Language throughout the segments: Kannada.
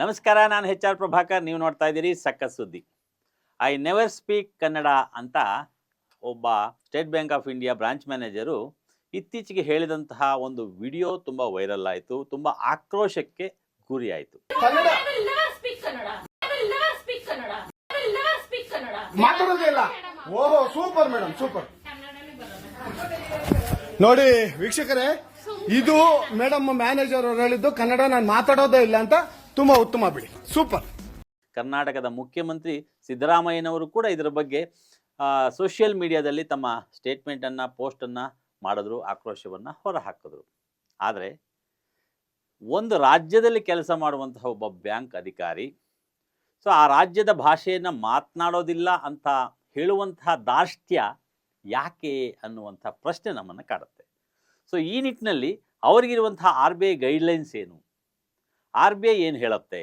ನಮಸ್ಕಾರ ನಾನು ಎಚ್ ಆರ್ ಪ್ರಭಾಕರ್. ನೀವು ನೋಡ್ತಾ ಇದ್ದೀರಿ ಸಕ್ಕ ಸುದ್ದಿ. ಐ ನೆವರ್ ಸ್ಪೀಕ್ ಕನ್ನಡ ಅಂತ ಒಬ್ಬ State Bank of India branch manager ಇತ್ತೀಚೆಗೆ ಹೇಳಿದಂತಹ ಒಂದು ವಿಡಿಯೋ ತುಂಬ ವೈರಲ್ ಆಯಿತು ತುಂಬ ಆಕ್ರೋಶಕ್ಕೆ ಗುರಿಯಾಯಿತು. ಓಹೋ ಸೂಪರ್ ಮೇಡಮ್ ಸೂಪರ್ ನೋಡಿ ವೀಕ್ಷಕರೇ ಇದು ಮೇಡಮ್ ಮ್ಯಾನೇಜರ್ ಅವರು ಹೇಳಿದ್ದು ಕನ್ನಡ ನಾನು ಮಾತಾಡೋದೇ ಇಲ್ಲ ಅಂತ ತುಂಬಾ ಉತ್ತಮ ಬಿಡಿ. ಸೂಪರ್. ಕರ್ನಾಟಕದ ಮುಖ್ಯಮಂತ್ರಿ ಸಿದ್ದರಾಮಯ್ಯನವರು ಕೂಡ ಇದರ ಬಗ್ಗೆ ಸೋಷಿಯಲ್ ಮೀಡಿಯಾದಲ್ಲಿ ತಮ್ಮ ಸ್ಟೇಟ್ಮೆಂಟನ್ನು, ಪೋಸ್ಟನ್ನು ಮಾಡಿದ್ರು, ಆಕ್ರೋಶವನ್ನು ಹೊರಹಾಕಿದ್ರು. ಆದರೆ ಒಂದು ರಾಜ್ಯದಲ್ಲಿ ಕೆಲಸ ಮಾಡುವಂತಹ ಒಬ್ಬ ಬ್ಯಾಂಕ್ ಅಧಿಕಾರಿ, ಸೊ ಆ ರಾಜ್ಯದ ಭಾಷೆಯನ್ನು ಮಾತನಾಡೋದಿಲ್ಲ ಅಂತ ಹೇಳುವಂತಹ ದಾರ್ಷ್ಟ್ಯ ಯಾಕೆ ಅನ್ನುವಂಥ ಪ್ರಶ್ನೆ ನಮ್ಮನ್ನು ಕಾಡುತ್ತೆ. ಸೊ ಈ ನಿಟ್ಟಿನಲ್ಲಿ ಅವರಿಗಿರುವಂತಹ ಆರ್ ಬಿ ಐ ಗೈಡ್ಲೈನ್ಸ್ ಏನು? ಆರ್ ಬಿ ಐ ಏನು ಹೇಳುತ್ತೆ?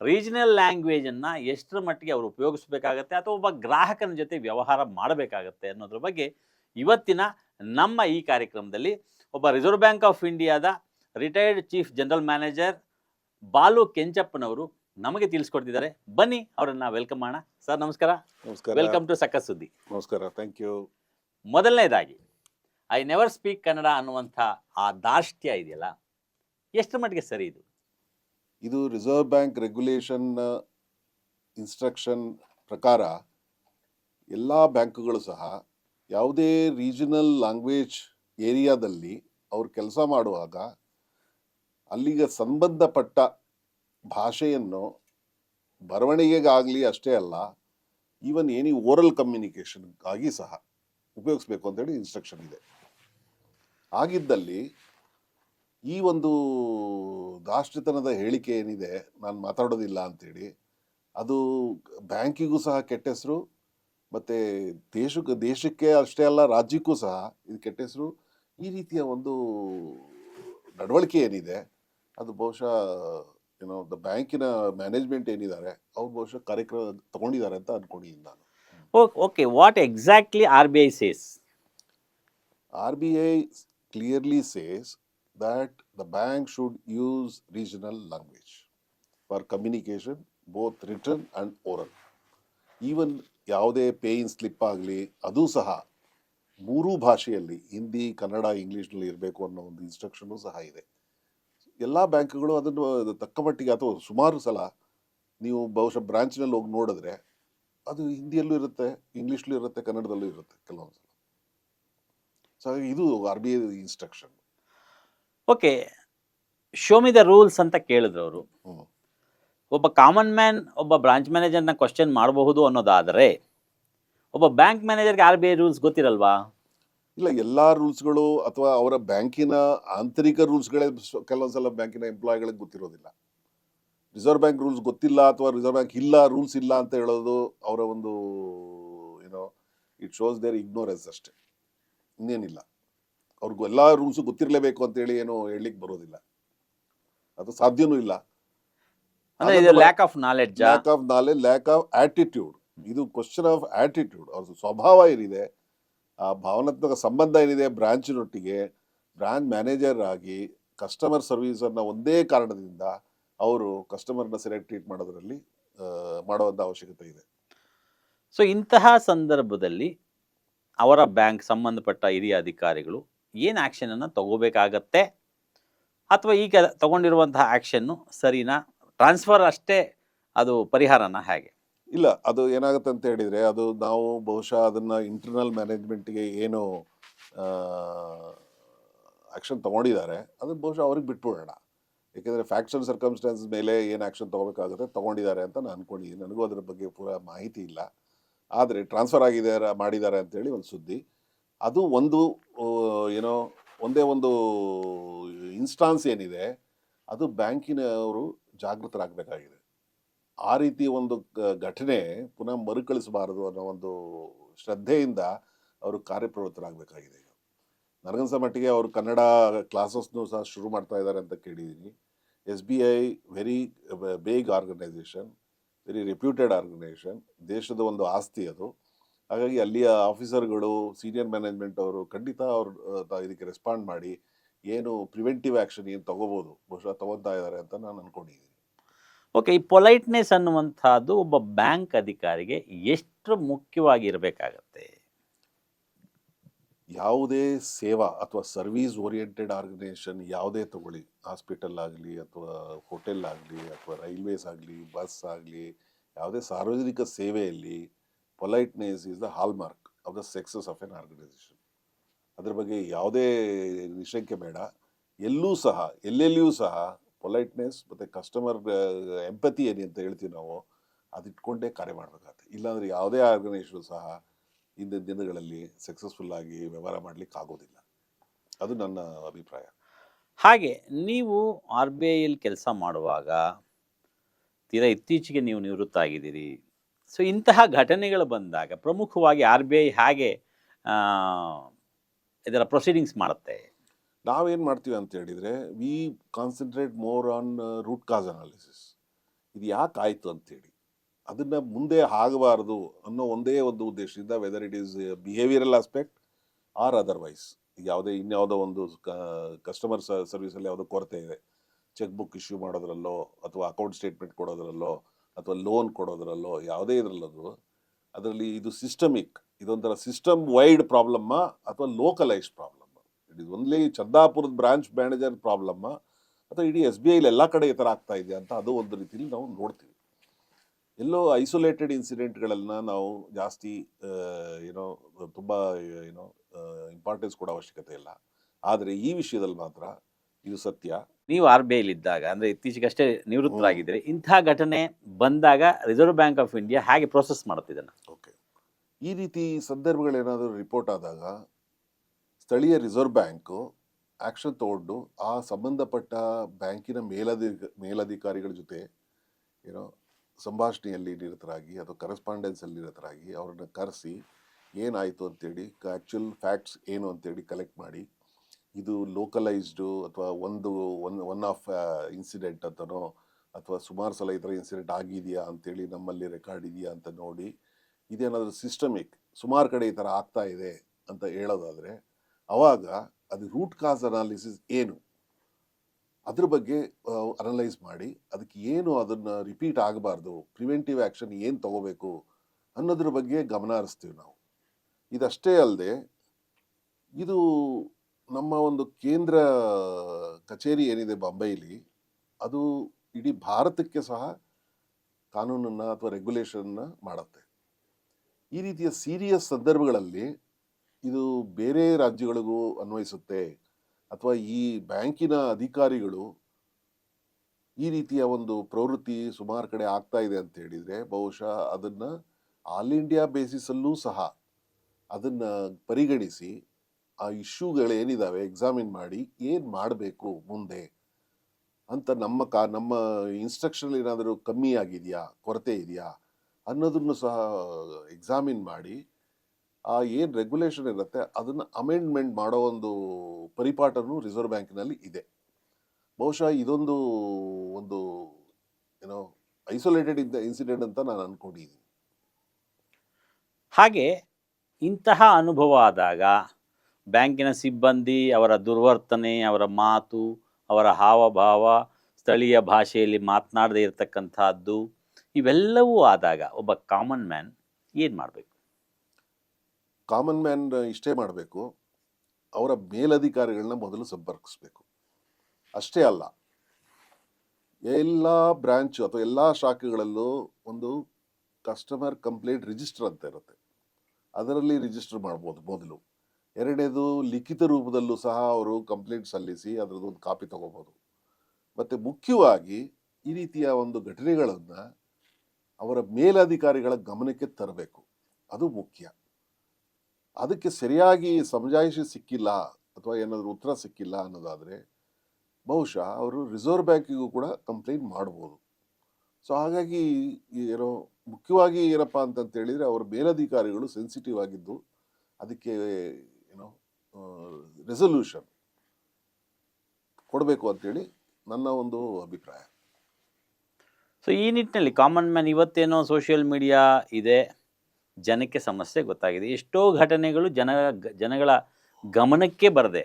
ರೀಜನಲ್ ಲ್ಯಾಂಗ್ವೇಜನ್ನು ಎಷ್ಟರ ಮಟ್ಟಿಗೆ ಅವರು ಉಪಯೋಗಿಸಬೇಕಾಗತ್ತೆ ಅಥವಾ ಒಬ್ಬ ಗ್ರಾಹಕನ ಜೊತೆ ವ್ಯವಹಾರ ಮಾಡಬೇಕಾಗತ್ತೆ ಅನ್ನೋದ್ರ ಬಗ್ಗೆ ಇವತ್ತಿನ ನಮ್ಮ ಈ ಕಾರ್ಯಕ್ರಮದಲ್ಲಿ ಒಬ್ಬ ರಿಸರ್ವ್ ಬ್ಯಾಂಕ್ ಆಫ್ ಇಂಡಿಯಾದ retired chief general manager Balu ಕೆಂಚಪ್ಪನವರು ನಮಗೆ ತಿಳಿಸ್ಕೊಡ್ತಿದ್ದಾರೆ. ಬನ್ನಿ ಅವರನ್ನ ವೆಲ್ಕಮ್ ಮಾಡೋಣ. ಸರ್ ನಮಸ್ಕಾರ. ನಮಸ್ಕಾರ. ವೆಲ್ಕಮ್ ಟು ಸಕ್ಕ ಸುದ್ದಿ. ನಮಸ್ಕಾರ ಥ್ಯಾಂಕ್ ಯು ಮೊದಲನೇದಾಗಿ ಐ ನೆವರ್ ಸ್ಪೀಕ್ ಕನ್ನಡ ಅನ್ನುವಂಥ ಆ ದಾರ್ಷ್ಟ್ಯ ಇದೆಯಲ್ಲ? ಎಷ್ಟರ ಮಟ್ಟಿಗೆ ಸರಿ ಇದು? ಇದು ರಿಸರ್ವ್ ಬ್ಯಾಂಕ್ ರೆಗ್ಯುಲೇಷನ್ ಇನ್ಸ್ಟ್ರಕ್ಷನ್ ಪ್ರಕಾರ ಎಲ್ಲ ಬ್ಯಾಂಕುಗಳು ಸಹ ಯಾವುದೇ ರೀಜನಲ್ ಲ್ಯಾಂಗ್ವೇಜ್ ಏರಿಯಾದಲ್ಲಿ ಅವ್ರು ಕೆಲಸ ಮಾಡುವಾಗ ಅಲ್ಲಿಗೆ ಸಂಬಂಧಪಟ್ಟ ಭಾಷೆಯನ್ನು ಬರವಣಿಗೆಗಾಗಲಿ ಅಷ್ಟೇ ಅಲ್ಲ ಈವನ್ ಏನಿ ಓರಲ್ ಕಮ್ಯುನಿಕೇಷನ್ಗಾಗಿ ಸಹ ಉಪಯೋಗಿಸ್ಬೇಕು ಅಂತೇಳಿ ಇನ್ಸ್ಟ್ರಕ್ಷನ್ ಇದೆ. ಆಗಿದ್ದಲ್ಲಿ ಈ ಒಂದು ದಾಷ್ಟ್ರತನದ ಹೇಳಿಕೆ ಏನಿದೆ ನಾನು ಮಾತಾಡೋದಿಲ್ಲ ಅಂತೇಳಿ ಅದು ಬ್ಯಾಂಕಿಗೂ ಸಹ ಕೆಟ್ಟ ಹೆಸರು ಮತ್ತು ದೇಶಕ್ಕೆ ದೇಶಕ್ಕೆ ಅಷ್ಟೇ ಅಲ್ಲ ರಾಜ್ಯಕ್ಕೂ ಸಹ ಇದು ಕೆಟ್ಟ ಹೆಸರು. ಈ ರೀತಿಯ ಒಂದು ನಡವಳಿಕೆ ಏನಿದೆ ಅದು ಬಹುಶಃ ಏನೋ ದ ಬ್ಯಾಂಕಿನ ಮ್ಯಾನೇಜ್ಮೆಂಟ್ ಏನಿದ್ದಾರೆ ಅವ್ರು ಬಹುಶಃ ಕಾರ್ಯಕ್ರಮ ತಗೊಂಡಿದ್ದಾರೆ ಅಂತ ಅನ್ಕೊಂಡಿದ್ದೀನಿ ನಾನು. Okay what exactly R B I says R B I clearly says that the bank should use regional language for communication, both written and oral. Even ಯಾವುದೇ ಪೇಯಿನ್ ಸ್ಲಿಪ್ ಆಗಲಿ ಅದು ಸಹ ಮೂರೂ ಭಾಷೆಯಲ್ಲಿ ಹಿಂದಿ ಕನ್ನಡ ಇಂಗ್ಲೀಷ್ನಲ್ಲಿ ಇರಬೇಕು ಅನ್ನೋ ಒಂದು ಇನ್ಸ್ಟ್ರಕ್ಷನು ಸಹ ಇದೆ. ಎಲ್ಲ ಬ್ಯಾಂಕ್ಗಳು ಅದನ್ನು ತಕ್ಕ ಮಟ್ಟಿಗೆ ಅಥವಾ ಸುಮಾರು ಸಲ ನೀವು ಬಹುಶಃ ಬ್ರಾಂಚ್ನಲ್ಲಿ ಹೋಗಿ ನೋಡಿದ್ರೆ ಅದು ಹಿಂದಿಯಲ್ಲೂ ಇರುತ್ತೆ ಇಂಗ್ಲೀಷ್ಲೂ ಇರುತ್ತೆ ಕನ್ನಡದಲ್ಲೂ ಇರುತ್ತೆ ಕೆಲವೊಂದು ಸಲ ಸೊ ಇದು R B I instruction okay show me the rules ಅಂತ ಕೇಳಿದ್ರು ಅವರು. ಒಬ್ಬ ಕಾಮನ್ ಮ್ಯಾನ್ ಒಬ್ಬ ಬ್ರಾಂಚ್ ಮ್ಯಾನೇಜರ್ನ ಕ್ವಶನ್ ಮಾಡಬಹುದು ಅನ್ನೋದಾದರೆ ಒಬ್ಬ ಬ್ಯಾಂಕ್ ಮ್ಯಾನೇಜರ್ಗೆ ಆರ್ ಬಿ ಐ ರೂಲ್ಸ್ ಗೊತ್ತಿರಲ್ವಾ? ಇಲ್ಲ ಎಲ್ಲ ರೂಲ್ಸ್ಗಳು ಅಥವಾ ಅವರ ಬ್ಯಾಂಕಿನ ಆಂತರಿಕ ರೂಲ್ಸ್ಗಳೇ ಕೆಲವೊಂದ್ಸಲ ಕೆಲವೊಂದು ಸಲ ಬ್ಯಾಂಕಿನ ಎಂಪ್ಲಾಯ್ಗಳಿಗೆ ಗೊತ್ತಿರೋದಿಲ್ಲ. ರಿಸರ್ವ್ ಬ್ಯಾಂಕ್ ರೂಲ್ಸ್ ಗೊತ್ತಿಲ್ಲ ಅಥವಾ ರಿಸರ್ವ್ ಬ್ಯಾಂಕ್ ಇಲ್ಲ ರೂಲ್ಸ್ ಇಲ್ಲ ಅಂತ ಹೇಳೋದು ಅವರ ಒಂದು ಏನೋ ಇಟ್ ಶೋಸ್ ದೇರ್ ಇಗ್ನೋರೆನ್ಸ್ ಅಷ್ಟೇ. ಇನ್ನೇನಿಲ್ಲ. ಅವ್ರಿಗೂ ಎಲ್ಲ ರೂಲ್ಸು ಗೊತ್ತಿರಲೇಬೇಕು ಅಂತೇಳಿ ಏನು ಹೇಳಲಿಕ್ಕೆ ಬರೋದಿಲ್ಲ. ಅದು ಸಾಧ್ಯನೂ ಇಲ್ಲ. Lack of knowledge lack of knowledge lack of attitude ಇದು ಕ್ವಶನ್ ಆಫ್ ಆಟಿಟ್ಯೂಡ್ ಅವ್ರದ್ದು ಸ್ವಭಾವ ಏನಿದೆ ಆ ಭಾವನಾತ್ಮಕ ಸಂಬಂಧ ಏನಿದೆ ಬ್ರಾಂಚಿನೊಟ್ಟಿಗೆ ಬ್ರಾಂಚ್ ಮ್ಯಾನೇಜರ್ ಆಗಿ ಕಸ್ಟಮರ್ ಸರ್ವಿಸನ್ನು ಒಂದೇ ಕಾರಣದಿಂದ ಅವರು ಕಸ್ಟಮರ್ನ ಸರಿಯಾಗಿ ಟ್ರೀಟ್ ಮಾಡೋದ್ರಲ್ಲಿ ಮಾಡುವಂತ ಮಾಡುವಂಥ ಅವಶ್ಯಕತೆ ಇದೆ. ಸೊ ಇಂತಹ ಸಂದರ್ಭದಲ್ಲಿ ಅವರ ಬ್ಯಾಂಕ್ ಸಂಬಂಧಪಟ್ಟ ಹಿರಿಯ ಅಧಿಕಾರಿಗಳು ಏನು ಆ್ಯಕ್ಷನನ್ನು ತಗೋಬೇಕಾಗತ್ತೆ? ಅಥವಾ ಈಗ ತಗೊಂಡಿರುವಂತಹ ಆ್ಯಕ್ಷನ್ನು ಸರಿನಾ? ಟ್ರಾನ್ಸ್ಫರ್ ಅಷ್ಟೇ ಅದು ಪರಿಹಾರನ ಹೇಗೆ? ಇಲ್ಲ, ಅದು ಏನಾಗುತ್ತೆ ಅಂತ ಹೇಳಿದರೆ ಅದು ನಾವು ಬಹುಶಃ ಅದನ್ನು ಇಂಟರ್ನಲ್ ಮ್ಯಾನೇಜ್ಮೆಂಟ್ಗೆ ಏನು ಆ್ಯಕ್ಷನ್ ತೊಗೊಂಡಿದ್ದಾರೆ, ಅದು ಬಹುಶಃ ಅವ್ರಿಗೆ ಬಿಟ್ಬಿಡೋಣ. ಏಕೆಂದರೆ ಫ್ಯಾಕ್ಷನ್ ಆ್ಯಂಡ್ ಸರ್ಕಮ್ಸ್ಟಾನ್ಸಸ್ ಮೇಲೆ ಏನು ಆ್ಯಕ್ಷನ್ ತೊಗೋಬೇಕಾಗುತ್ತೆ ತೊಗೊಂಡಿದ್ದಾರೆ ಅಂತ ನಾನು ಅನ್ಕೊಂಡಿದ್ದೀನಿ ನನಗೂ ಅದ್ರ ಬಗ್ಗೆ ಪೂರ ಮಾಹಿತಿ ಇಲ್ಲ. ಆದರೆ ಟ್ರಾನ್ಸ್ಫರ್ ಆಗಿದೆ ಮಾಡಿದ್ದಾರೆ ಅಂತೇಳಿ ಒಂದು ಸುದ್ದಿ. ಅದು ಒಂದು ಏನೋ, ಒಂದೇ ಒಂದು ಇನ್ಸ್ಟಾನ್ಸ್ ಏನಿದೆ, ಅದು ಬ್ಯಾಂಕಿನವರು ಜಾಗೃತರಾಗಬೇಕಾಗಿದೆ. ಆ ರೀತಿ ಒಂದು ಘಟನೆ ಪುನಃ ಮರುಕಳಿಸಬಾರದು ಅನ್ನೋ ಒಂದು ಶ್ರದ್ಧೆಯಿಂದ ಅವರು ಕಾರ್ಯಪ್ರವೃತ್ತರಾಗಬೇಕಾಗಿದೆ. ನನಗನ್ಸೋ ಮಟ್ಟಿಗೆ ಅವರು ಕನ್ನಡ ಕ್ಲಾಸಸ್ನು ಸಹ ಶುರು ಮಾಡ್ತಾ ಇದ್ದಾರೆ ಅಂತ ಕೇಳಿದ್ದೀನಿ. S B I very big organisation very reputed organisation ದೇಶದ ಒಂದು ಆಸ್ತಿ ಅದು. ಹಾಗಾಗಿ ಅಲ್ಲಿಯ ಆಫೀಸರ್ಗಳು ಸೀನಿಯರ್ ಮ್ಯಾನೇಜ್ಮೆಂಟ್ ಅವರು ಖಂಡಿತ ಅವರು ಇದಕ್ಕೆ ರೆಸ್ಪಾಂಡ್ ಮಾಡಿ ಏನು ಪ್ರಿವೆಂಟಿವ್ ಆ್ಯಕ್ಷನ್ ಏನು ತಗೋಬೋದು ಬಹುಶಃ ತಗೊತಾ ಇದ್ದಾರೆ ಅಂತ ನಾನು ಅಂದ್ಕೊಂಡಿದ್ದೀನಿ ಓಕೆ ಈ ಪೊಲೈಟ್ನೆಸ್ ಅನ್ನುವಂಥದ್ದು ಒಬ್ಬ ಬ್ಯಾಂಕ್ ಅಧಿಕಾರಿಗೆ ಎಷ್ಟು ಮುಖ್ಯವಾಗಿರಬೇಕಾಗತ್ತೆ? ಯಾವುದೇ ಸೇವಾ ಅಥವಾ ಸರ್ವೀಸ್ ಓರಿಯೆಂಟೆಡ್ ಆರ್ಗನೈಸೇಷನ್ ಯಾವುದೇ ತಗೊಳ್ಳಿ ಹಾಸ್ಪಿಟಲ್ ಆಗಲಿ ಅಥವಾ ಹೋಟೆಲ್ ಆಗಲಿ ಅಥವಾ ರೈಲ್ವೇಸ್ ಆಗಲಿ ಬಸ್ ಆಗಲಿ ಯಾವುದೇ ಸಾರ್ವಜನಿಕ ಸೇವೆಯಲ್ಲಿ politeness is the hallmark of the success of an organisation ಅದ್ರ ಬಗ್ಗೆ ಯಾವುದೇ ನಿಶಂಕೆ ಬೇಡ. ಎಲ್ಲೂ ಸಹ, ಎಲ್ಲೆಲ್ಲಿಯೂ ಸಹ ಪೊಲೈಟ್ನೆಸ್ ಮತ್ತು ಕಸ್ಟಮರ್ ಎಂಪತಿ ಏನಿ ಅಂತ ಹೇಳ್ತೀವಿ ನಾವು ಅದಿಟ್ಕೊಂಡೇ ಕಾರ್ಯ ಮಾಡಬೇಕಾಗತ್ತೆ. ಇಲ್ಲಾಂದರೆ ಯಾವುದೇ ಆರ್ಗನೈಸೇಷನ್ ಸಹ ಇಂದಿನ ದಿನಗಳಲ್ಲಿ ಸಕ್ಸಸ್ಫುಲ್ ಆಗಿ ವ್ಯವಹಾರ ಮಾಡಲಿಕ್ಕೆ ಆಗೋದಿಲ್ಲ. ಅದು ನನ್ನ ಅಭಿಪ್ರಾಯ. ಹಾಗೆ, ನೀವು ಆರ್ ಬಿ ಐಯಲ್ಲಿ ಕೆಲಸ ಮಾಡುವಾಗ, ತೀರಾ ಇತ್ತೀಚೆಗೆ ನೀವು ನಿವೃತ್ತ ಆಗಿದ್ದೀರಿ ಸೊ ಇಂತಹ ಘಟನೆಗಳು ಬಂದಾಗ ಪ್ರಮುಖವಾಗಿ ಆರ್ ಬಿ ಐ ಹಾಗೆ ಇದರ ಪ್ರೊಸೀಡಿಂಗ್ಸ್ ಮಾಡುತ್ತೆ? ನಾವೇನು ಮಾಡ್ತೀವಿ ಅಂತ ಹೇಳಿದರೆ we concentrate more on root cause analysis ಇದು ಯಾಕೆ ಆಯಿತು ಅಂತೇಳಿ ಅದನ್ನು ಮುಂದೆ ಆಗಬಾರ್ದು ಅನ್ನೋ ಒಂದೇ ಒಂದು ಉದ್ದೇಶದಿಂದ whether it is behavioural aspect or otherwise ಯಾವುದೇ, ಇನ್ಯಾವುದೋ ಒಂದು ಕಸ್ಟಮರ್ ಸರ್ವಿಸಲ್ಲಿ ಯಾವುದೋ ಕೊರತೆ ಇದೆ. ಚೆಕ್ ಬುಕ್ ಇಶ್ಯೂ ಮಾಡೋದ್ರಲ್ಲೋ ಅಥವಾ ಅಕೌಂಟ್ ಸ್ಟೇಟ್ಮೆಂಟ್ ಕೊಡೋದ್ರಲ್ಲೋ ಅಥವಾ ಲೋನ್ ಕೊಡೋದ್ರಲ್ಲೋ, ಯಾವುದೇ ಇದರಲ್ಲದು, ಅದರಲ್ಲಿ ಇದು ಸಿಸ್ಟಮಿಕ್ ಇದೊಂಥರ ಸಿಸ್ಟಮ್ ವೈಡ್ ಪ್ರಾಬ್ಲಮ್ಮ ಅಥವಾ ಲೋಕಲೈಸ್ಡ್ ಪ್ರಾಬ್ಲಮ್ಮ ಇಟ್ ಇಸ್ ಓನ್ಲಿ ಚಂದಾಪುರದ ಬ್ರಾಂಚ್ ಮ್ಯಾನೇಜರ್ ಪ್ರಾಬ್ಲಮ್ಮ ಅಥವಾ ಇಡೀ ಎಸ್ ಬಿ ಐಲಿ ಎಲ್ಲ ಕಡೆ ಈ ಥರ ಆಗ್ತಾ ಇದೆ ಅಂತ ಅದು ಒಂದು ರೀತಿಯಲ್ಲಿ ನಾವು ನೋಡ್ತೀವಿ. ಎಲ್ಲೋ ಐಸೋಲೇಟೆಡ್ ಇನ್ಸಿಡೆಂಟ್ಗಳನ್ನ ನಾವು ಜಾಸ್ತಿ ಏನೋ ತುಂಬ ಏನೋ ಇಂಪಾರ್ಟೆನ್ಸ್ ಕೊಡೋ ಅವಶ್ಯಕತೆ ಇಲ್ಲ. ಆದರೆ ಈ ವಿಷಯದಲ್ಲಿ ಮಾತ್ರ ಇದು ಸತ್ಯ. ನೀವು ಆರ್ ಬಿ ಐಲಿ ಇದ್ದಾಗ ಅಂದರೆ ಇತ್ತೀಚೆಗಷ್ಟೇ ನಿವೃತ್ತರಾಗಿದ್ದೀರಿ ಇಂಥ ಘಟನೆ ಬಂದಾಗ ರಿಸರ್ವ್ ಬ್ಯಾಂಕ್ ಆಫ್ ಇಂಡಿಯಾ ಹೇಗೆ ಪ್ರೋಸೆಸ್ ಮಾಡುತ್ತೆ ಇದನ್ನು? ಓಕೆ. ಈ ರೀತಿ ಸಂದರ್ಭಗಳೇನಾದರೂ ರಿಪೋರ್ಟ್ ಆದಾಗ ಸ್ಥಳೀಯ ರಿಸರ್ವ್ ಬ್ಯಾಂಕು ಆ್ಯಕ್ಷನ್ ತಗೊಂಡು ಆ ಸಂಬಂಧಪಟ್ಟ ಬ್ಯಾಂಕಿನ ಮೇಲಧಿ ಮೇಲಧಿಕಾರಿಗಳ ಜೊತೆ ಏನೋ ಸಂಭಾಷಣೆಯಲ್ಲಿ ನಿರತರಾಗಿ ಅಥವಾ ಕರೆಸ್ಪಾಂಡೆನ್ಸಲ್ಲಿ ನಿರತರಾಗಿ ಅವ್ರನ್ನ ಕರೆಸಿ ಏನಾಯಿತು ಅಂತೇಳಿ ಆ್ಯಕ್ಚುಯಲ್ ಫ್ಯಾಕ್ಟ್ಸ್ ಏನು ಅಂತೇಳಿ ಕಲೆಕ್ಟ್ ಮಾಡಿ ಇದು ಲೋಕಲೈಸ್ಡು ಅಥವಾ ಒಂದು ಒನ್ ಒನ್ ಆಫ್ ಇನ್ಸಿಡೆಂಟ್ ಅಂತನೋ ಅಥವಾ ಸುಮಾರು ಸಲ ಈ ಥರ ಇನ್ಸಿಡೆಂಟ್ ಆಗಿದೆಯಾ ಅಂತೇಳಿ ನಮ್ಮಲ್ಲಿ ರೆಕಾರ್ಡ್ ಇದೆಯಾ ಅಂತ ನೋಡಿ ಇದೇನಾದರೂ ಸಿಸ್ಟಮಿಕ್ ಸುಮಾರು ಕಡೆ ಈ ಥರ ಆಗ್ತಾ ಇದೆ ಅಂತ ಹೇಳೋದಾದರೆ ಅವಾಗ ಅದು ರೂಟ್ ಕಾಸ್ ಅನಾಲಿಸಿಸ್ ಏನು? ಅದ್ರ ಬಗ್ಗೆ ಅನಲೈಸ್ ಮಾಡಿ ಅದಕ್ಕೆ ಏನು ಅದನ್ನು ರಿಪೀಟ್ ಆಗಬಾರ್ದು? ಪ್ರಿವೆಂಟಿವ್ ಆ್ಯಕ್ಷನ್ ಏನು ತಗೋಬೇಕು ಅನ್ನೋದ್ರ ಬಗ್ಗೆ ಗಮನ ಹರಿಸ್ತೀವಿ ನಾವು. ಇದಷ್ಟೇ ಅಲ್ಲದೆ ಇದು ನಮ್ಮ ಒಂದು ಕೇಂದ್ರ ಕಚೇರಿ ಏನಿದೆ ಬಾಂಬೆಯಲ್ಲಿ ಅದು ಇಡೀ ಭಾರತಕ್ಕೆ ಸಹ ಕಾನೂನನ್ನು ಅಥವಾ ರೆಗ್ಯುಲೇಷನ್ನ ಮಾಡುತ್ತೆ. ಈ ರೀತಿಯ ಸೀರಿಯಸ್ ಸಂದರ್ಭಗಳಲ್ಲಿ ಇದು ಬೇರೆ ರಾಜ್ಯಗಳಿಗೂ ಅನ್ವಯಿಸುತ್ತೆ ಅಥವಾ ಈ ಬ್ಯಾಂಕಿನ ಅಧಿಕಾರಿಗಳು ಈ ರೀತಿಯ ಒಂದು ಪ್ರವೃತ್ತಿ ಸುಮಾರು ಕಡೆ ಆಗ್ತಾ ಇದೆ ಅಂತ ಹೇಳಿದರೆ ಬಹುಶಃ ಅದನ್ನು ಆಲ್ ಇಂಡಿಯಾ ಬೇಸಿಸಲ್ಲೂ ಸಹ ಅದನ್ನು ಪರಿಗಣಿಸಿ ಆ ಇಶ್ಯೂಗಳೇನಿದ್ದಾವೆ ಎಕ್ಸಾಮಿನ್ ಮಾಡಿ ಏನು ಮಾಡಬೇಕು ಮುಂದೆ? ಅಂತ ನಮ್ಮ ಕಾ, ನಮ್ಮ ಇನ್ಸ್ಟ್ರಕ್ಷನ್ ಏನಾದರೂ ಕಮ್ಮಿ ಆಗಿದೆಯಾ, ಕೊರತೆ ಇದೆಯಾ ಅನ್ನೋದನ್ನು ಸಹ ಎಕ್ಸಾಮಿನ್ ಮಾಡಿ ಆ ಏನು ರೆಗ್ಯುಲೇಷನ್ ಇರುತ್ತೆ ಅದನ್ನು ಅಮೆಂಡ್ಮೆಂಟ್ ಮಾಡೋ ಒಂದು ಪರಿಪಾಠನೂ ರಿಸರ್ವ್ ಬ್ಯಾಂಕಿನಲ್ಲಿ ಇದೆ. ಬಹುಶಃ ಇದೊಂದು ಒಂದು ಏನೋ ಐಸೋಲೇಟೆಡ್ ಇದ್ದ ಇನ್ಸಿಡೆಂಟ್ ಅಂತ ನಾನು ಅಂದ್ಕೊಂಡಿದ್ದೀನಿ ಹಾಗೆ ಇಂತಹ ಅನುಭವ ಆದಾಗ ಬ್ಯಾಂಕಿನ ಸಿಬ್ಬಂದಿ, ಅವರ ದುರ್ವರ್ತನೆ, ಅವರ ಮಾತು, ಅವರ ಹಾವಭಾವ, ಸ್ಥಳೀಯ ಭಾಷೆಯಲ್ಲಿ ಮಾತನಾಡದೇ ಇರತಕ್ಕಂಥದ್ದು, ಇವೆಲ್ಲವೂ ಆದಾಗ ಒಬ್ಬ ಕಾಮನ್ ಮ್ಯಾನ್ ಏನು ಮಾಡಬೇಕು? ಕಾಮನ್ ಮ್ಯಾನ್ ಇಷ್ಟೇ ಮಾಡಬೇಕು. ಅವರ ಮೇಲಧಿಕಾರಿಗಳನ್ನ ಮೊದಲು ಸಂಪರ್ಕಿಸಬೇಕು. ಅಷ್ಟೇ ಅಲ್ಲ, ಎಲ್ಲ ಬ್ರಾಂಚ್ ಅಥವಾ ಎಲ್ಲ ಶಾಖೆಗಳಲ್ಲೂ ಒಂದು ಕಸ್ಟಮರ್ ಕಂಪ್ಲೇಂಟ್ ರಿಜಿಸ್ಟರ್ ಅಂತ ಇರುತ್ತೆ. ಅದರಲ್ಲಿ ರಿಜಿಸ್ಟರ್ ಮಾಡ್ಬೋದು ಮೊದಲು. ಎರಡನೇದು ಲಿಖಿತ ರೂಪದಲ್ಲೂ ಸಹ ಅವರು ಕಂಪ್ಲೇಂಟ್ ಸಲ್ಲಿಸಿ ಅದರದ್ದು ಒಂದು ಕಾಪಿ ತಗೋಬೋದು. ಮತ್ತು ಮುಖ್ಯವಾಗಿ ಈ ರೀತಿಯ ಒಂದು ಘಟನೆಗಳನ್ನು ಅವರ ಮೇಲಧಿಕಾರಿಗಳ ಗಮನಕ್ಕೆ ತರಬೇಕು. ಅದು ಮುಖ್ಯ. ಅದಕ್ಕೆ ಸರಿಯಾಗಿ ಸಮಜಾಯಿಷಿ ಸಿಕ್ಕಿಲ್ಲ ಅಥವಾ ಏನಾದರೂ ಉತ್ತರ ಸಿಕ್ಕಿಲ್ಲ ಅನ್ನೋದಾದರೆ ಬಹುಶಃ ಅವರು ರಿಸರ್ವ್ ಬ್ಯಾಂಕಿಗೂ ಕೂಡ ಕಂಪ್ಲೇಂಟ್ ಮಾಡ್ಬೋದು. ಸೊ ಹಾಗಾಗಿ ಏನೋ ಮುಖ್ಯವಾಗಿ ಏನಪ್ಪ ಅಂತಂತ ಹೇಳಿದರೆ ಅವರ ಮೇಲಧಿಕಾರಿಗಳು ಸೆನ್ಸಿಟಿವ್ ಆಗಿದ್ದು ಅದಕ್ಕೆ ಏನೋ ರೆಸೊಲ್ಯೂಷನ್ ಕೊಡಬೇಕು ಅಂತೇಳಿ ನನ್ನ ಒಂದು ಅಭಿಪ್ರಾಯ. ಸೊ ಈ ನಿಟ್ಟಿನಲ್ಲಿ ಕಾಮನ್ ಮ್ಯಾನ್ ಇವತ್ತೇನೋ ಸೋಷಿಯಲ್ ಮೀಡಿಯಾ ಇದೆ ಜನಕ್ಕೆ ಸಮಸ್ಯೆ ಗೊತ್ತಾಗಿದೆ. ಎಷ್ಟೋ ಘಟನೆಗಳು ಜನ ಜನಗಳ ಗಮನಕ್ಕೆ ಬರದೆ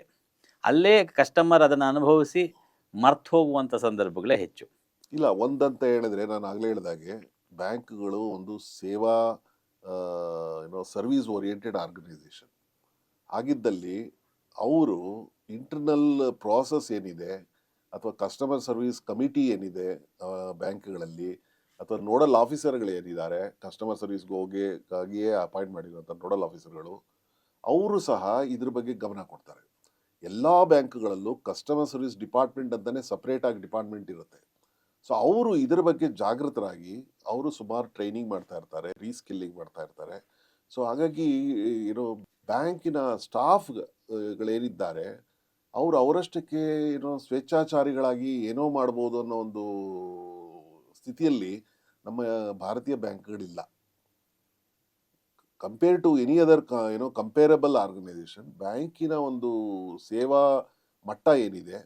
ಅಲ್ಲೇ ಕಸ್ಟಮರ್ ಅದನ್ನು ಅನುಭವಿಸಿ ಮರ್ತು ಹೋಗುವಂಥ ಸಂದರ್ಭಗಳೇ ಹೆಚ್ಚು. ಇಲ್ಲ ಒಂದಂತ ಹೇಳಿದ್ರೆ ನಾನು ಆಗಲೇ ಹೇಳಿದಾಗೆ ಬ್ಯಾಂಕ್ಗಳು ಒಂದು ಸೇವಾ ಏನೋ ಸರ್ವಿಸ್ ಓರಿಯೆಂಟೆಡ್ ಆರ್ಗನೈಸೇಷನ್ ಆಗಿದ್ದಲ್ಲಿ ಅವರು ಇಂಟರ್ನಲ್ ಪ್ರಾಸೆಸ್ ಏನಿದೆ ಅಥವಾ ಕಸ್ಟಮರ್ ಸರ್ವಿಸ್ ಕಮಿಟಿ ಏನಿದೆ ಬ್ಯಾಂಕ್ಗಳಲ್ಲಿ ಅಥವಾ ನೋಡಲ್ ಆಫೀಸರ್ಗಳು ಏನಿದ್ದಾರೆ ಕಸ್ಟಮರ್ ಸರ್ವಿಸ್ಗೆ ಹೋಗಿ ಗಾಗಿಯೇ ಅಪಾಯಿಂಟ್ ಮಾಡಿರುವಂಥ ನೋಡಲ್ ಆಫೀಸರ್ಗಳು ಅವರು ಸಹ ಇದ್ರ ಬಗ್ಗೆ ಗಮನ ಕೊಡ್ತಾರೆ. ಎಲ್ಲ ಬ್ಯಾಂಕ್ಗಳಲ್ಲೂ ಕಸ್ಟಮರ್ ಸರ್ವಿಸ್ ಡಿಪಾರ್ಟ್ಮೆಂಟ್ ಅಂತಲೇ ಸಪ್ರೇಟಾಗಿ ಡಿಪಾರ್ಟ್ಮೆಂಟ್ ಇರುತ್ತೆ. ಸೊ ಅವರು ಇದ್ರ ಬಗ್ಗೆ ಜಾಗೃತರಾಗಿ ಅವರು ಸುಮಾರು ಟ್ರೈನಿಂಗ್ ಮಾಡ್ತಾ ಇರ್ತಾರೆ ರೀಸ್ಕಿಲ್ಲಿಂಗ್ ಮಾಡ್ತಾ ಇರ್ತಾರೆ. ಸೊ ಹಾಗಾಗಿ ಏನೋ ಬ್ಯಾಂಕಿನ ಸ್ಟಾಫ್ಗಳೇನಿದ್ದಾರೆ, ಅವರು ಅವರಷ್ಟಕ್ಕೆ ಏನೋ ಸ್ವೇಚ್ಛಾಚಾರಿಗಳಾಗಿ ಏನೋ ಮಾಡ್ಬೋದು ಅನ್ನೋ ಒಂದು ಸ್ಥಿತಿಯಲ್ಲಿ ನಮ್ಮ ಭಾರತೀಯ ಬ್ಯಾಂಕ್ಗಳಿಲ್ಲ. ಕಂಪೇರ್ ಟು ಎನಿ ಅದರ್ ಏನೋ ಕಂಪೇರಬಲ್ ಆರ್ಗನೈಸೇಷನ್ ಬ್ಯಾಂಕಿನ ಒಂದು ಸೇವಾ ಮಟ್ಟ ಏನಿದೆ,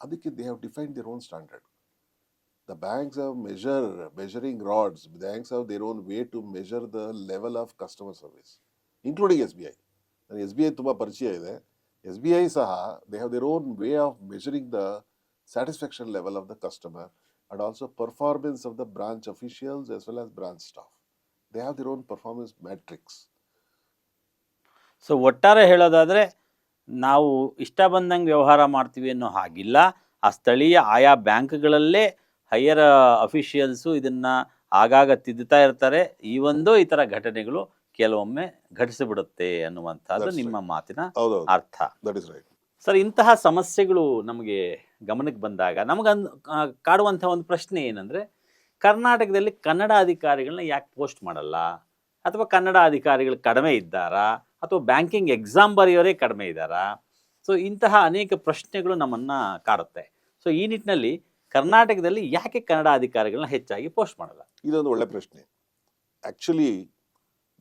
ಅದಕ್ಕೆ they have define their own standard the banks have measure measuring rods banks have their own way to measure the level of customer service including S B I ನನಗೆ ಎಸ್ ಬಿ ಐ ತುಂಬ ಪರಿಚಯ ಇದೆ. ಎಸ್ ಬಿ ಐ ಸಹ they have their own way of measuring the satisfaction level of the customer and also performance of the branch officials as well as branch staff they have their own performance matrix so ಒಟ್ಟಾರೆ ಹೇಳೋದಾದರೆ, ನಾವು ಇಷ್ಟ ಬಂದಂಗೆ ವ್ಯವಹಾರ ಮಾಡ್ತೀವಿ ಅನ್ನೋ ಹಾಗಿಲ್ಲ. ಆ ಸ್ಥಳೀಯ ಆಯಾ ಬ್ಯಾಂಕ್ಗಳಲ್ಲೇ ಹೈಯರ್ ಅಫಿಷಿಯಲ್ಸು ಇದನ್ನು ಆಗಾಗ ತಿದ್ದುತ್ತಾ ಇರ್ತಾರೆ. ಈ ಒಂದು ಈ ಥರ ಘಟನೆಗಳು ಕೆಲವೊಮ್ಮೆ ಘಟಿಸಿಬಿಡುತ್ತೆ ಅನ್ನುವಂಥದ್ದು ನಿಮ್ಮ ಮಾತಿನ ಅರ್ಥ. ಸರ್ ಇಂತಹ ಸಮಸ್ಯೆಗಳು ನಮಗೆ ಗಮನಕ್ಕೆ ಬಂದಾಗ ನಮಗನ್ ಕಾಡುವಂತಹ ಒಂದು ಪ್ರಶ್ನೆ ಏನಂದ್ರೆ ಕರ್ನಾಟಕದಲ್ಲಿ ಕನ್ನಡ ಅಧಿಕಾರಿಗಳನ್ನ ಯಾಕೆ ಪೋಸ್ಟ್ ಮಾಡಲ್ಲ? ಅಥವಾ ಕನ್ನಡ ಅಧಿಕಾರಿಗಳು ಕಡಿಮೆ ಇದ್ದಾರಾ? ಅಥವಾ ಬ್ಯಾಂಕಿಂಗ್ ಎಕ್ಸಾಮ್ ಬರೆಯೋರೇ ಕಡಿಮೆ ಇದ್ದಾರಾ? ಸೊ ಇಂತಹ ಅನೇಕ ಪ್ರಶ್ನೆಗಳು ನಮ್ಮನ್ನ ಕಾಡುತ್ತೆ. ಸೊ ಈ ನಿಟ್ಟಿನಲ್ಲಿ ಕರ್ನಾಟಕದಲ್ಲಿ ಯಾಕೆ ಕನ್ನಡ ಅಧಿಕಾರಿಗಳನ್ನ ಹೆಚ್ಚಾಗಿ ಪೋಸ್ಟ್ ಮಾಡಲ್ಲ? ಇದೊಂದು ಒಳ್ಳೆ ಪ್ರಶ್ನೆ. Actually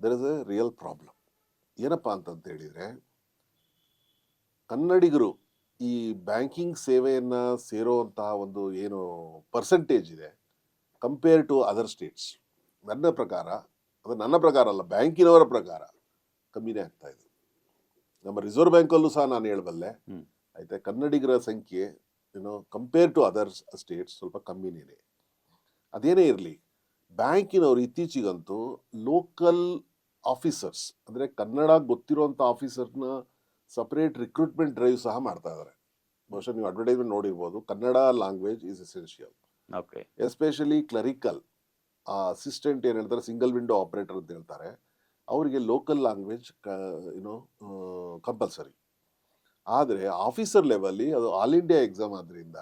there is a real problem ಏನಪ್ಪ ಅಂತಂತ ಹೇಳಿದರೆ ಕನ್ನಡಿಗರು ಈ ಬ್ಯಾಂಕಿಂಗ್ ಸೇವೆಯನ್ನು ಸೇರೋವಂತಹ ಒಂದು ಏನು ಪರ್ಸೆಂಟೇಜ್ ಇದೆ ಕಂಪೇರ್ ಟು ಅದರ್ ಸ್ಟೇಟ್ಸ್ ನನ್ನ ಪ್ರಕಾರ ಅದು ನನ್ನ ಪ್ರಕಾರ ಅಲ್ಲ ಬ್ಯಾಂಕಿನವರ ಪ್ರಕಾರ ಕಮ್ಮಿನೇ ಆಗ್ತಾ ಇದೆ. ನಮ್ಮ ರಿಸರ್ವ್ ಬ್ಯಾಂಕಲ್ಲೂ ಸಹ ನಾನು ಹೇಳಬಲ್ಲೆ. ಆಯ್ತಾ ಕನ್ನಡಿಗರ ಸಂಖ್ಯೆ ಏನೋ ಕಂಪೇರ್ ಟು ಅದರ್ ಸ್ಟೇಟ್ಸ್ ಸ್ವಲ್ಪ ಕಮ್ಮಿನೇ ಅದೇನೇ ಇರಲಿ ಬ್ಯಾಂಕಿನವರು ಇತ್ತೀಚೆಗಂತೂ ಲೋಕಲ್ ಆಫೀಸರ್ಸ್ ಅಂದರೆ ಕನ್ನಡ ಗೊತ್ತಿರುವಂಥ ಆಫೀಸರ್ನ ಸಪ್ರೇಟ್ ರಿಕ್ರೂಟ್ಮೆಂಟ್ ಡ್ರೈವ್ ಸಹ ಮಾಡ್ತಾ ಇದ್ದಾರೆ ಬಹುಶಃ ನೀವು ಅಡ್ವರ್ಟೈಸ್ಮೆಂಟ್ ನೋಡಿರ್ಬೋದು Kannada language is essential. Okay. Especially clerical assistant ಏನು ಹೇಳ್ತಾರೆ ಸಿಂಗಲ್ ವಿಂಡೋ ಆಪರೇಟರ್ ಅಂತ ಹೇಳ್ತಾರೆ ಅವರಿಗೆ ಲೋಕಲ್ ಲ್ಯಾಂಗ್ವೇಜ್ ಕ ಏನೋ ಕಂಪಲ್ಸರಿ. ಆದರೆ ಆಫೀಸರ್ ಲೆವೆಲ್ಲಿ ಅದು ಆಲ್ ಇಂಡಿಯಾ ಎಕ್ಸಾಮ್ ಆದ್ದರಿಂದ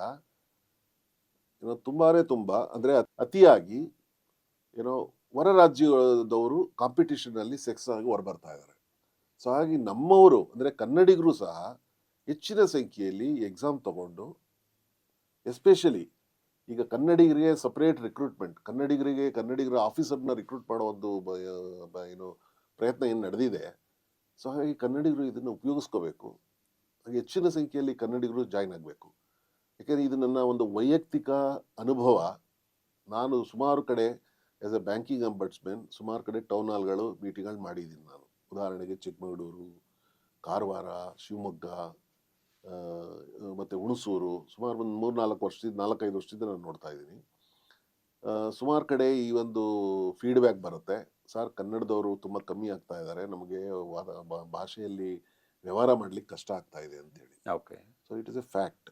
ಏನೋ ತುಂಬಾನೇ ತುಂಬ ಅಂದರೆ ಅತಿಯಾಗಿ ಏನೋ ಹೊರ ರಾಜ್ಯದವರು ಕಾಂಪಿಟಿಷನಲ್ಲಿ ಸೆಕ್ಸ್ ಆಗಿ ಹೊರಬರ್ತಾ ಇದ್ದಾರೆ. ಸೊ ಹಾಗಾಗಿ ನಮ್ಮವರು, ಅಂದರೆ ಕನ್ನಡಿಗರು ಸಹ ಹೆಚ್ಚಿನ ಸಂಖ್ಯೆಯಲ್ಲಿ ಎಕ್ಸಾಮ್ ತಗೊಂಡು ಎಸ್ಪೆಷಲಿ ಈಗ ಕನ್ನಡಿಗರಿಗೆ ಸಪ್ರೇಟ್ ರಿಕ್ರೂಟ್ಮೆಂಟ್ ಕನ್ನಡಿಗರಿಗೆ, ಕನ್ನಡಿಗರ ಆಫೀಸರ್ನ ರಿಕ್ರೂಟ್ ಮಾಡೋ ಒಂದು ಏನು ಪ್ರಯತ್ನ ಏನು ನಡೆದಿದೆ ಸೊ ಹಾಗಾಗಿ ಕನ್ನಡಿಗರು ಇದನ್ನು ಉಪಯೋಗಿಸ್ಕೋಬೇಕು. ಹಾಗೆ ಹೆಚ್ಚಿನ ಸಂಖ್ಯೆಯಲ್ಲಿ ಕನ್ನಡಿಗರು ಜಾಯ್ನ್ ಆಗಬೇಕು. ಯಾಕೆಂದರೆ ಇದು ನನ್ನ ಒಂದು ವೈಯಕ್ತಿಕ ಅನುಭವ. ನಾನು ಸುಮಾರು ಕಡೆ ಆಸ್ ಎ ಬ್ಯಾಂಕಿಂಗ್ ಅಂಬಡ್ಸ್ಮೆನ್ ಸುಮಾರು ಕಡೆ ಟೌನ್ ಹಾಲ್ಗಳು ಮೀಟಿಂಗಲ್ಲಿ ಮಾಡಿದ್ದೀನಿ ನಾನು. ಉದಾಹರಣೆಗೆ ಚಿಕ್ಕಮಗಳೂರು ಕಾರವಾರ ಶಿವಮೊಗ್ಗ ಮತ್ತು ಹುಣಸೂರು ಸುಮಾರು ಒಂದು ಮೂರು ನಾಲ್ಕು ವರ್ಷದಿಂದ ನಾಲ್ಕೈದು ವರ್ಷದಿಂದ ನಾನು ನೋಡ್ತಾ ಇದ್ದೀನಿ. ಸುಮಾರು ಕಡೆ ಈ ಒಂದು ಫೀಡ್ಬ್ಯಾಕ್ ಬರುತ್ತೆ. ಸರ್ ಕನ್ನಡದವರು ತುಂಬ ಕಮ್ಮಿ ಆಗ್ತಾ ಇದ್ದಾರೆ. ನಮಗೆ ವಾದ ಭಾಷೆಯಲ್ಲಿ ವ್ಯವಹಾರ ಮಾಡ್ಲಿಕ್ಕೆ ಕಷ್ಟ ಆಗ್ತಾ ಇದೆ ಅಂತೇಳಿ. Okay so it is a fact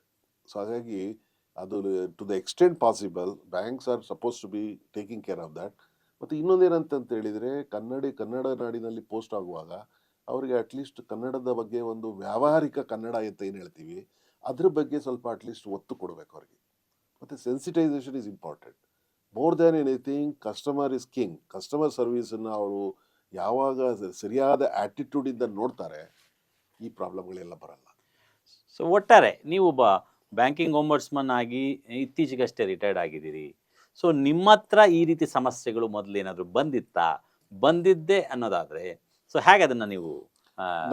so ಹಾಗಾಗಿ ಅದು to the extent possible banks are suppose to be taking care of that ಮತ್ತು ಇನ್ನೊಂದೇನಂತ ಹೇಳಿದರೆ, ಕನ್ನಡಿ, ಕನ್ನಡ ನಾಡಿನಲ್ಲಿ ಪೋಸ್ಟ್ ಆಗುವಾಗ, ಅವರಿಗೆ ಅಟ್ಲೀಸ್ಟ್ ಕನ್ನಡದ ಬಗ್ಗೆ ಒಂದು ವ್ಯಾವಹಾರಿಕ ಕನ್ನಡ ಅಂತ ಏನು ಹೇಳ್ತೀವಿ, ಅದ್ರ ಬಗ್ಗೆ ಸ್ವಲ್ಪ ಅಟ್ಲೀಸ್ಟ್ ಒತ್ತು ಕೊಡಬೇಕು ಅವ್ರಿಗೆ. ಮತ್ತು sensitisation is important more than anything customer is king customer ಸರ್ವೀಸನ್ನು ಅವರು ಯಾವಾಗ ಸರಿಯಾದ ಆ್ಯಟಿಟ್ಯೂಡಿಂದ ನೋಡ್ತಾರೆ, ಈ ಪ್ರಾಬ್ಲಮ್ಗಳೆಲ್ಲ ಬರಲ್ಲ. ಸೊ ಒಟ್ಟಾರೆ ನೀವು ಒಬ್ಬ ಬ್ಯಾಂಕಿಂಗ್ ಓಂಬರ್ಸ್ಮನ್ ಆಗಿ ಇತ್ತೀಚೆಗಷ್ಟೇ ರಿಟೈರ್ಡ್ ಆಗಿದ್ದೀರಿ ಸೊ ನಿಮ್ಮ ಹತ್ರ ಈ ರೀತಿ ಸಮಸ್ಯೆಗಳು ಮೊದಲೇನಾದರೂ ಬಂದಿತ್ತಾ ಬಂದಿದ್ದೆ ಅನ್ನೋದಾದರೆ ಸೊ ಹೇಗೆ ಅದನ್ನು ನೀವು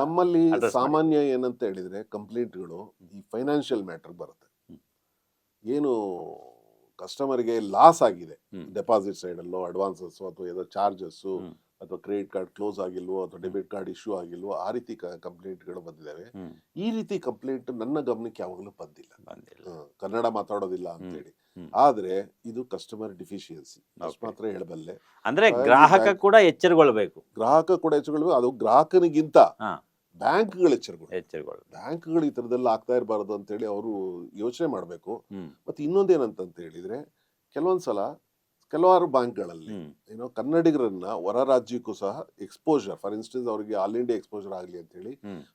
ನಮ್ಮಲ್ಲಿ ಸಾಮಾನ್ಯ ಏನಂತ ಹೇಳಿದ್ರೆ ಕಂಪ್ಲೇಂಟ್ಗಳು ಈ ಫೈನಾನ್ಷಿಯಲ್ ಮ್ಯಾಟರ್ ಬರುತ್ತೆ. ಏನು ಕಸ್ಟಮರ್ಗೆ ಲಾಸ್ ಆಗಿದೆ. ಡೆಪಾಸಿಟ್ ಸೈಡಲ್ಲೋ ಅಡ್ವಾನ್ಸಸ್ ಅಥವಾ ಏನೋ ಚಾರ್ಜಸ್ಸು. ಅಥವಾ ಕ್ರೆಡಿಟ್ ಕಾರ್ಡ್ ಕ್ಲೋಸ್ ಆಗಿಲ್ವೋ ಅಥವಾ ಡೆಬಿಟ್ ಕಾರ್ಡ್ ಇಶ್ಯೂ ಆಗಿಲ್ವೋ ಆ ರೀತಿ ಕಂಪ್ಲೇಂಟ್ಗಳು ಬಂದಿದ್ದಾವೆ. ಈ ರೀತಿ ಕಂಪ್ಲೇಂಟ್ ನನ್ನ ಗಮನಕ್ಕೆ ಯಾವಾಗಲೂ ಬಂದಿಲ್ಲ. ಕನ್ನಡ ಮಾತಾಡೋದಿಲ್ಲ ಅಂತೇಳಿ ಆದ್ರೆ ಇದು ಕಸ್ಟಮರ್ ಡಿಫಿಷಿಯನ್ಸಿ ಮಾತ್ರ ಹೇಳಬಲ್ಲೆ. ಅಂದ್ರೆ ಗ್ರಾಹಕ ಕೂಡ ಎಚ್ಚರಗೊಳ್ಬೇಕು. ಗ್ರಾಹಕ ಕೂಡ ಎಚ್ಚರಗೊಳ್ಬೇಕು. ಅದು ಗ್ರಾಹಕನಿಗಿಂತ. ಬ್ಯಾಂಕ್ಗಳು ಎಚ್ಚರಗಳು ಎಚ್ಚರಗೊಳ್ ಬ್ಯಾಂಕ್ಗಳು ಈ ತರದೆಲ್ಲ ಆಗ್ತಾ ಇರಬಾರ್ದು ಅಂತೇಳಿ ಅವರು ಯೋಚನೆ ಮಾಡಬೇಕು. ಮತ್ತೆ ಇನ್ನೊಂದೇನಂತ ಹೇಳಿದ್ರೆ ಕೆಲವೊಂದ್ಸಲ ಕೆಲವಾರು ಬ್ಯಾಂಕ್ಗಳಲ್ಲಿ ಏನೋ ಕನ್ನಡಿಗರನ್ನ ಹೊರ ರಾಜ್ಯಕ್ಕೂ ಸಹ ಎಕ್ಸ್ಪೋಜರ್ ಫಾರ್ ಇನ್ಸ್ಟೆನ್ಸ್ ಅವರಿಗೆ ಆಲ್ ಇಂಡಿಯಾ ಎಕ್ಸ್ಪೋಜರ್ ಆಗಲಿ ಅಂತ ಹೇಳಿ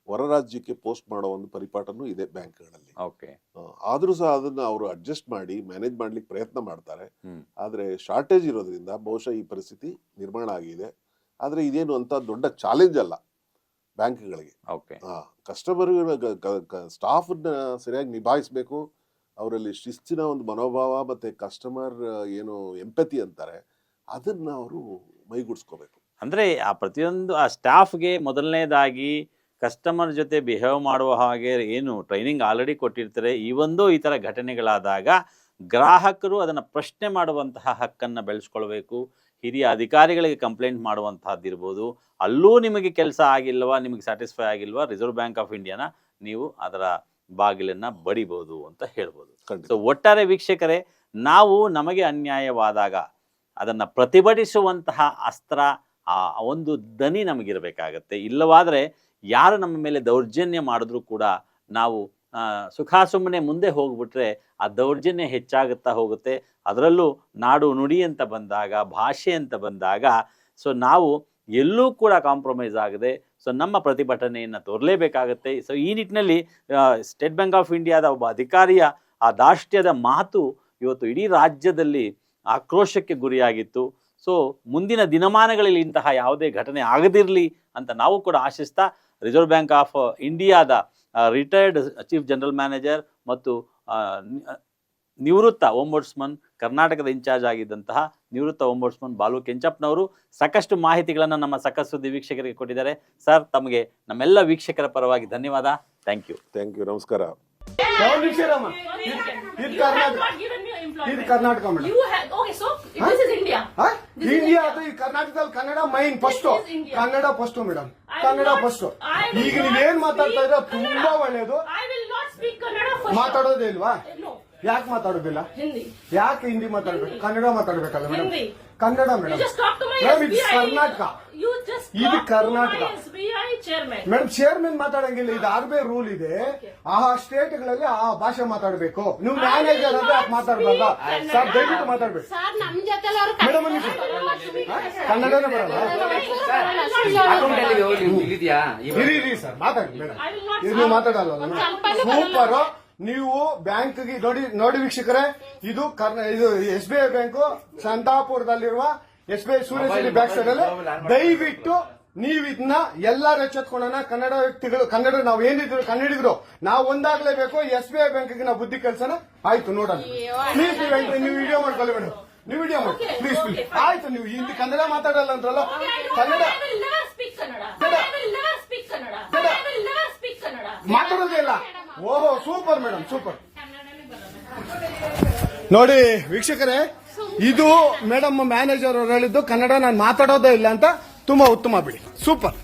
ಹೊರ ರಾಜ್ಯಕ್ಕೆ ಪೋಸ್ಟ್ ಮಾಡೋ ಒಂದು ಪರಿಪಾಠನೂ ಇದೆ ಬ್ಯಾಂಕ್ಗಳಲ್ಲಿ. ಓಕೆ. ಆದ್ರೂ ಸಹ ಅದನ್ನ ಅವರು ಅಡ್ಜಸ್ಟ್ ಮಾಡಿ ಮ್ಯಾನೇಜ್ ಮಾಡ್ಲಿಕ್ಕೆ ಪ್ರಯತ್ನ ಮಾಡ್ತಾರೆ. ಆದ್ರೆ ಶಾರ್ಟೇಜ್ ಇರೋದ್ರಿಂದ ಬಹುಶಃ ಈ ಪರಿಸ್ಥಿತಿ ನಿರ್ಮಾಣ ಆಗಿದೆ. ಆದ್ರೆ ಇದೇನು ಅಂತ ದೊಡ್ಡ ಚಾಲೆಂಜ್ ಅಲ್ಲ ಬ್ಯಾಂಕ್ಗಳಿಗೆ. ಓಕೆ. ಕಸ್ಟಮರ್ ಸ್ಟಾಫ್ ಸರಿಯಾಗಿ ನಿಭಾಯಿಸಬೇಕು. ಅವರಲ್ಲಿ ಶಿಸ್ತಿನ ಒಂದು ಮನೋಭಾವ ಮತ್ತೆ ಕಸ್ಟಮರ್ ಏನು ಎಂಪತಿ ಅಂತಾರೆ, ಅದನ್ನ ಅವರು ಮೈಗೂಡಿಸ್ಕೋಬೇಕು. ಅಂದ್ರೆ ಆ ಪ್ರತಿಯೊಂದು, ಆ ಸ್ಟಾಫ್ಗೆ ಮೊದಲನೇದಾಗಿ ಕಸ್ಟಮರ್ ಜೊತೆ ಬಿಹೇವ್ ಮಾಡುವ ಹಾಗೆ ಏನು ಟ್ರೈನಿಂಗ್ ಆಲ್ರೆಡಿ ಕೊಟ್ಟಿರ್ತಾರೆ, ಈ ಒಂದು ಈ ಥರ ಘಟನೆಗಳಾದಾಗ ಗ್ರಾಹಕರು ಅದನ್ನು ಪ್ರಶ್ನೆ ಮಾಡುವಂತಹ ಹಕ್ಕನ್ನು ಬೆಳೆಸ್ಕೊಳ್ಬೇಕು. ಹಿರಿಯ ಅಧಿಕಾರಿಗಳಿಗೆ ಕಂಪ್ಲೇಂಟ್ ಮಾಡುವಂತಹದ್ದಿರ್ಬೋದು. ಅಲ್ಲೂ ನಿಮಗೆ ಕೆಲಸ ಆಗಿಲ್ವಾ, ನಿಮಗೆ ಸ್ಯಾಟಿಸ್ಫೈ ಆಗಿಲ್ವಾ ರಿಸರ್ವ್ ಬ್ಯಾಂಕ್ ಆಫ್ ಇಂಡಿಯಾನ ನೀವು ಅದರ ಬಾಗಿಲನ್ನು ಬಡಿಬೋದು ಅಂತ ಹೇಳ್ಬೋದು. ಸೊ ಒಟ್ಟಾರೆ ವೀಕ್ಷಕರೇ ನಾವು ನಮಗೆ ಅನ್ಯಾಯವಾದಾಗ ಅದನ್ನು ಪ್ರತಿಭಟಿಸುವಂತಹ ಅಸ್ತ್ರ ಆ ಒಂದು ದನಿ ನಮಗಿರಬೇಕಾಗತ್ತೆ. ಇಲ್ಲವಾದರೆ ಯಾರು ನಮ್ಮ ಮೇಲೆ ದೌರ್ಜನ್ಯ ಮಾಡಿದ್ರೂ ಕೂಡ ನಾವು ಸುಖಾಸುಮ್ಮನೆ ಮುಂದೆ ಹೋಗ್ಬಿಟ್ರೆ ಆ ದೌರ್ಜನ್ಯ ಹೆಚ್ಚಾಗುತ್ತಾ ಹೋಗುತ್ತೆ. ಅದರಲ್ಲೂ ನಾಡು ನುಡಿ ಅಂತ ಬಂದಾಗ ಭಾಷೆ ಅಂತ ಬಂದಾಗ ಸೊ ನಾವು ಎಲ್ಲೂ ಕೂಡ ಕಾಂಪ್ರಮೈಸ್ ಆಗದೆ ಸೊ ನಮ್ಮ ಪ್ರತಿಭಟನೆಯನ್ನು ತೋರಲೇಬೇಕಾಗತ್ತೆ. ಸೊ ಈ ನಿಟ್ಟಿನಲ್ಲಿ ಸ್ಟೇಟ್ ಬ್ಯಾಂಕ್ ಆಫ್ ಇಂಡಿಯಾದ ಒಬ್ಬ ಅಧಿಕಾರಿಯ ಆ ದಾಷ್ಟ್ಯದ ಮಾತು ಇವತ್ತು ಇಡೀ ರಾಜ್ಯದಲ್ಲಿ ಆಕ್ರೋಶಕ್ಕೆ ಗುರಿಯಾಗಿತ್ತು. ಸೊ ಮುಂದಿನ ದಿನಮಾನಗಳಲ್ಲಿ ಇಂತಹ ಯಾವುದೇ ಘಟನೆ ಆಗದಿರಲಿ ಅಂತ ನಾವು ಕೂಡ ಆಶಿಸ್ತಾ ರಿಸರ್ವ್ ಬ್ಯಾಂಕ್ ಆಫ್ ಇಂಡಿಯಾದ ರಿಟೈರ್ಡ್ ಚೀಫ್ ಜನರಲ್ ಮ್ಯಾನೇಜರ್ ಮತ್ತು ನಿವೃತ್ತ ಓಂಬೋಡ್ಸ್ಮನ್ ಕರ್ನಾಟಕದ ಇನ್ಚಾರ್ಜ್ ಆಗಿದ್ದಂತಹ ನಿವೃತ್ತ ಓಂಬೋಡ್ಸ್ಮನ್ ಬಾಲು ಕೆಂಚಪ್ಪನವರು ಸಾಕಷ್ಟು ಮಾಹಿತಿಗಳನ್ನು ನಮ್ಮ ಸಕಸ್ ಸುದ್ದಿ ವೀಕ್ಷಕರಿಗೆ ಕೊಟ್ಟಿದ್ದಾರೆ. ಸರ್ ತಮಗೆ ನಮ್ಮೆಲ್ಲ ವೀಕ್ಷಕರ ಪರವಾಗಿ ಧನ್ಯವಾದ. ಥ್ಯಾಂಕ್ ಯು ಥ್ಯಾಂಕ್ ಯು ನಮಸ್ಕಾರ. ಕರ್ನಾಟಕ. ಇಂಡಿಯಾ ಕರ್ನಾಟಕದಲ್ಲಿ Kannada main first Kannada first madam. Kannada first ಈಗ ನೀವೇನ್ ಮಾತಾಡ್ತಾ ಇದ್ರೆ ತುಂಬಾ. ಒಳ್ಳೇದು. ಮಾತಾಡೋದೇ ಇಲ್ವಾ. ಯಾಕೆ ಮಾತಾಡೋದಿಲ್ಲ? ಹಿಂದಿ. ಯಾಕೆ ಹಿಂದಿ ಮಾತಾಡ್ಬೇಕು. Kannada ಮಾತಾಡ್ಬೇಕಲ್ಲ madam Hindi. Kannada You madam just talk to my madam ಇದು SBI. ಕರ್ನಾಟಕ. You just ಇದು talk Karnataka. to my SBI chairman. Madam chairman ಮಾತಾಡಂಗಿಲ್ಲ. ಇದು ಆರ್ ಬಿ ಐ ರೂಲ್ ಇದೆ. ಆ ಸ್ಟೇಟ್ಗಳಲ್ಲಿ ಆ ಭಾಷೆ ಮಾತಾಡಬೇಕು. ನೀವು ಮ್ಯಾನೇಜರ್ ಅಂದ್ರೆ ಯಾಕೆ ಮಾತಾಡ್ಬಾರ್ದ. ಸರ್ ದಯವಿಟ್ಟು ಮಾತಾಡ್ಬೇಕು ಸರ್ ನಮ್ ಜೊತೆ ಅವ್ರು ಮೇಡಮ್ ಒಂದು ನಿಮಿಷ. ಕನ್ನಡನೇ ಬರಲ್ಲ. ಅಕೌಂಟಲ್ಲಿ ಹೋಗಿ ಇಲ್ಲಿದ್ಯಾ ಇರಿ ಇರಿ ಸರ್ ಮಾತಾಡಿ ಮೇಡಮ್ I will not ಇದು ನೀವು ಮಾತಾಡಲ್ಲ ಸ್ವಲ್ಪನೂ ಸೂಪರ್ ನೀವು ಬ್ಯಾಂಕ್ಗೆ ನೋಡಿ ನೋಡಿ ವೀಕ್ಷಕರೇ ಇದು ಕರ್ನ ಇದು S B I bank ಸಂತಾಪುರದಲ್ಲಿರುವ S B I Surya bank side ಅಲ್ಲಿ ದಯವಿಟ್ಟು ನೀವು ಇದನ್ನ ಎಲ್ಲಾರು ಎಚ್ಚೆತ್ಕೊಳ್ಳೋಣ ಕನ್ನಡ ವ್ಯಕ್ತಿಗಳು ಕನ್ನಡ ನಾವು ಏನಿದ್ರು ಕನ್ನಡಿಗರು ನಾವು ಒಂದಾಗ್ಲೇಬೇಕು ಎಸ್ ಬಿ ಐ ಬ್ಯಾಂಕ್ಗೆ ನಾವು ಬುದ್ಧಿ ಕೆಲಸನ ಆಯ್ತು ನೋಡೋಣ. ಪ್ಲೀಸ್ ನೀವು ನೀವು ವಿಡಿಯೋ ಮಾಡ್ಕೊಳ್ಳಿ ಮೇಡಮ್. ನೀವು ವಿಡಿಯೋ ಮಾಡಿ ಪ್ಲೀಸ್ ಪ್ಲೀಸ್ ಆಯ್ತು ನೀವು ಹಿಂದಿ ಕನ್ನಡ ಮಾತಾಡಲ್ಲ ಅಂದ್ರಲ್ಲ. Kannada I will never speak Kannada. Kannada. I will never speak Kannada. Kannada. I will never speak Kannada. ಮಾತಾಡೋದೇ ಇಲ್ಲ ಓಹೋ, ಸೂಪರ್ ಮೇಡಮ್ ಸೂಪರ್. ನೋಡಿ, ವೀಕ್ಷಕರೇ, ಇದು ಮೇಡಮ್ ಮ್ಯಾನೇಜರ್ ಅವರು ಹೇಳಿದ್ದು ಕನ್ನಡ ನಾನು ಮಾತಾಡೋದೇ ಇಲ್ಲ ಅಂತ ತುಂಬಾ ಉತ್ತಮ ಬಿಡಿ. ಸೂಪರ್.